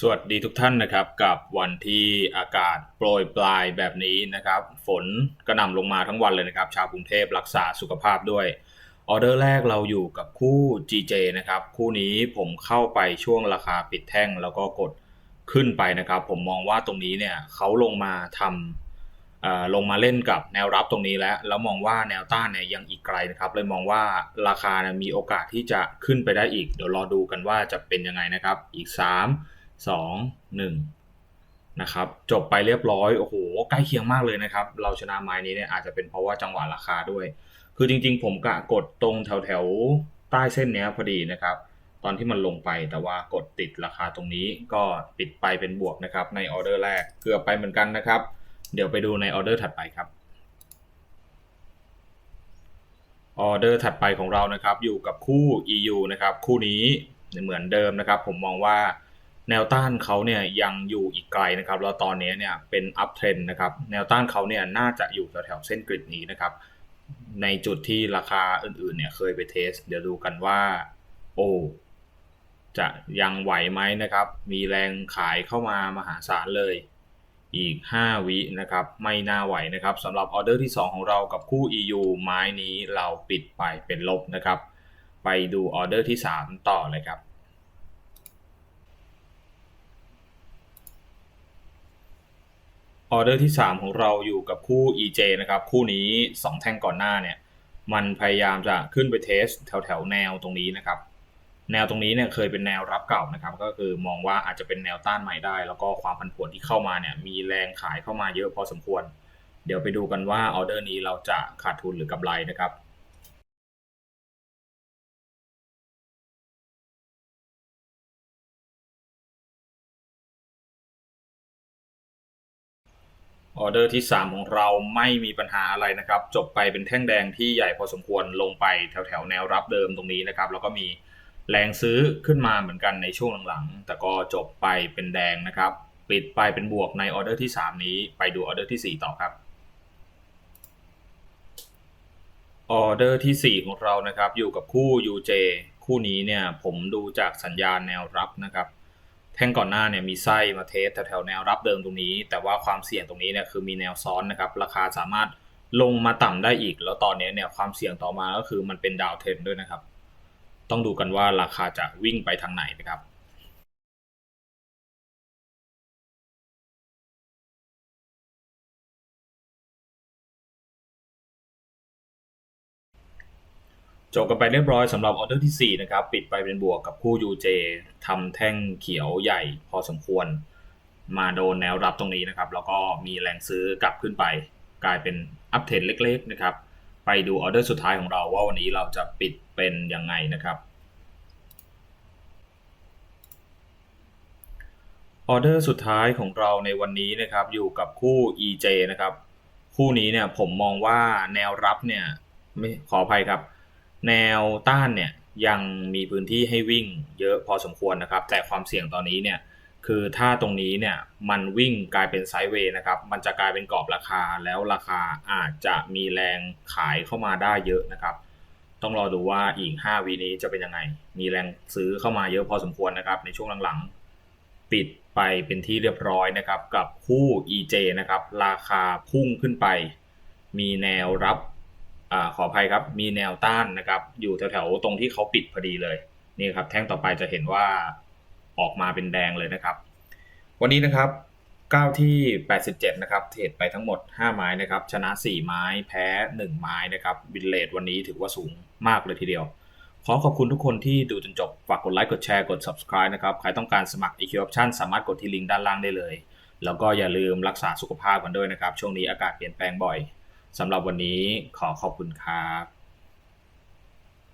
สวัสดีทุกท่านนะครับกับวันที่อากาศโปรยปลายแบบนี้นะครับ ฝนกระหน่ำลงมาทั้งวันเลยนะครับ ชาวกรุงเทพรักษาสุขภาพด้วยออเดอร์แรกเราอยู่กับคู่ GJ นะครับ คู่นี้ผมเข้าไปช่วงราคาปิดแท่งแล้วก็กดขึ้นไปนะครับ ผมมองว่าตรงนี้เนี่ยเขาลงมาทำลงมาเล่นกับแนวรับตรงนี้แล้ว แล้วมองว่าแนวต้านเนี่ยยังอีกไกลนะครับ เลยมองว่าราคาเนี่ยมีโอกาสที่จะขึ้นไปได้อีก เดี๋ยวรอดูกันว่าจะเป็นยังไงนะครับ อีก 3 2 1นะครับจบไปเรียบร้อยโอ้โหใกล้เคียงมากเลยนะครับ เราชนะไม้นี้เนี่ยอาจจะเป็นเพราะว่าจังหวะราคาด้วย คือจริงๆ ผมกะกดตรงแถวแถวๆใต้เส้นเนี้ยพอดีนะครับ ตอนที่มันลงไปแต่ว่ากดติดราคาตรงนี้ก็ปิดไปเป็นบวกนะครับ ในออเดอร์แรกเกือบไปเหมือนกันนะครับ เดี๋ยวไปดูในออเดอร์ถัดไปครับออเดอร์ถัดไปของเรานะครับอยู่กับคู่ EU นะครับคู่นี้เหมือนเดิมนะครับ ผมมองว่า แนวต้านเขาเนี่ยยังอยู่อีกไกลนะครับแล้วตอนนี้เนี่ยเป็นอัพเทรนนะครับแนวต้านเขาเนี่ยน่าจะอยู่แถวๆเส้นกริดนี้นะครับ ในจุดที่ราคาอื่นๆเนี่ยเคยไปเทส เดี๋ยวดูกันว่า โอ้จะยังไหวไหมนะครับ มีแรงขายเข้ามามหาศาลเลย อีก 5 วินะครับ ไม่น่าไหวนะครับสำหรับออเดอร์ที่ 2 ของเรากับคู่ EU ไม้นี้เราปิดไปเป็นลบนะครับ ไปดูออเดอร์ที่ 3 ต่อเลยครับ ออเดอร์ที่ 3 ของเราอยู่กับคู่ EJ นะครับ คู่นี้ 2 แท่งก่อนหน้าเนี่ย มันพยายามจะขึ้นไปเทสแถวแถวแนวตรงนี้นะครับ แนวตรงนี้เนี่ยเคยเป็นแนวรับเก่านะครับ ก็คือมองว่าอาจจะเป็นแนวต้านใหม่ได้ แล้วก็ความผันผวนที่เข้ามาเนี่ย มีแรงขายเข้ามาเยอะพอสมควร เดี๋ยวไปดูกันว่าออเดอร์นี้เราจะขาดทุนหรือกำไรนะครับ ออเดอร์ที่ 3 ของเราไม่มีปัญหาอะไรนะครับ จบไปเป็นแท่งแดงที่ใหญ่พอสมควรลงไปแถวแถวแนวรับเดิมตรงนี้นะครับ แล้วก็มีแรงซื้อขึ้นมาเหมือนกันในช่วงหลังๆ แต่ก็จบไปเป็นแดงนะครับ ปิดไปเป็นบวกในออเดอร์ที่ 3 นี้ ไปดูออเดอร์ที่ 4 ต่อครับออเดอร์ที่ 4 ของเรานะครับ อยู่กับคู่ UJ คู่นี้เนี่ยผมดูจากสัญญาณแนวรับนะครับ ท่งก่อนหน้าเนี่ยมีไส้มาเทสแถวๆแนวรับเดิมตรงนี้ แต่ว่าความเสี่ยงตรงนี้เนี่ยคือมีแนวซ้อนนะครับ ราคาสามารถลงมาต่ำได้อีก แล้วตอนนี้เนี่ยความเสี่ยงต่อมาก็คือมันเป็นดาวเทนด้วยนะครับ ต้องดูกันว่าราคาจะวิ่งไปทางไหนนะครับ จบกันไปเรียบร้อยสำหรับออเดอร์ที่ 4 นะครับ ปิดไปเป็นบวกกับคู่ UJ ทำแท่งเขียวใหญ่พอสมควร มาโดนแนวรับตรงนี้นะครับ แล้วก็มีแรงซื้อกลับขึ้นไป กลายเป็นอัพเทรนเล็กๆนะครับ ไปดูออเดอร์สุดท้ายของเราว่าวันนี้เราจะปิดเป็นยังไงนะครับออเดอร์สุดท้ายของเราในวันนี้นะครับ อยู่กับคู่ EJ นะครับ คู่นี้เนี่ยผมมองว่าแนวรับเนี่ยไม่ขออภัยครับ แนวต้านเนี่ยยังมีพื้นที่ให้วิ่งเยอะพอสมควรนะครับ แต่ความเสี่ยงตอนนี้เนี่ยคือถ้าตรงนี้เนี่ยมันวิ่งกลายเป็นไซด์เวย์นะครับ มันจะกลายเป็นกรอบราคาแล้วราคาอาจจะมีแรงขายเข้ามาได้เยอะนะครับ ต้องรอดูว่าอีก 5 วีนี้จะเป็นยังไง มีแรงซื้อเข้ามาเยอะพอสมควรนะครับ ในช่วงหลังๆ ปิดไปเป็นที่เรียบร้อยนะครับ กับคู่ EJ นะครับ ราคาพุ่งขึ้นไป มีแนวรับ อขออภัยครับมีแนวต้านนะครับ อยู่แถวๆตรงที่เขาปิดพอดีเลยนี่ครับ แท่งต่อไปจะเห็นว่าออกมาเป็นแดงเลยนะครับ วันนี้นะครับก้าวที่ 87 นะครับ เทรดไปทั้งหมด 5 ไม้นะครับ ชนะ 4 ไม้ แพ้ 1 ไม้นะครับ บินเลทวันนี้ถือว่าสูงมากเลยทีเดียว ขอขอบคุณทุกคนที่ดูจนจบ ฝากกดไลค์ กดแชร์ กด subscribe นะครับ ใครต้องการสมัคร EQ Option สามารถกดที่ลิงก์ด้านล่างได้เลย แล้วก็อย่าลืมรักษาสุขภาพกันด้วยนะครับ ช่วงนี้อากาศเปลี่ยนแปลงบ่อย สำหรับวันนี้ขอขอบคุณครับ